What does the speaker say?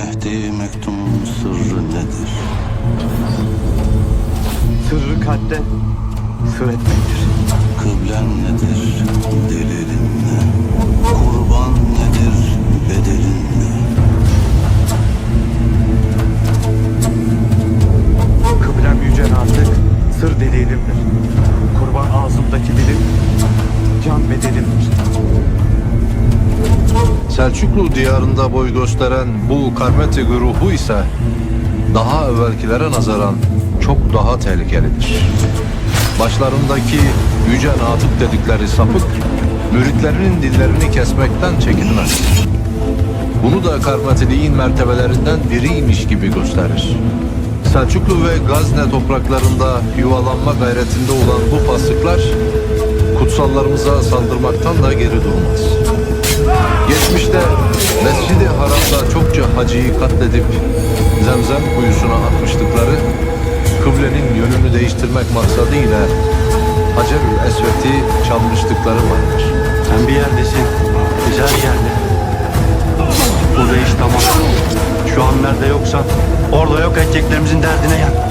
Mehdi mektumun sırrı nedir? Sırrı kalpte sır etmektir. Kıblen nedir? Delilin ne? Kurban nedir? Bedelin ne? Kıblem yüce artık sır delilimdir. Kurban ağzımdaki dilim can bedelimdir. Selçuklu diyarında boy gösteren bu Karmeti güruhu ise daha evvelkilere nazaran çok daha tehlikelidir. Başlarındaki Yüce Natık dedikleri sapık, müritlerinin dillerini kesmekten çekinmez. Bunu da Karmetiliğin mertebelerinden biriymiş gibi gösterir. Selçuklu ve Gazne topraklarında yuvalanma gayretinde olan bu fasıklar, kutsallarımıza saldırmaktan da geri durmaz. Hacıyı katledip zemzem kuyusuna atmıştıkları kıblenin yönünü değiştirmek maksadıyla Hacerül Esvet'i çalmıştıkları vardır. Sen bir yerdesin. Güzel yerde. Burada iş tamam. Şu an nerede yoksa orada yok edeceklerimizin derdine gel.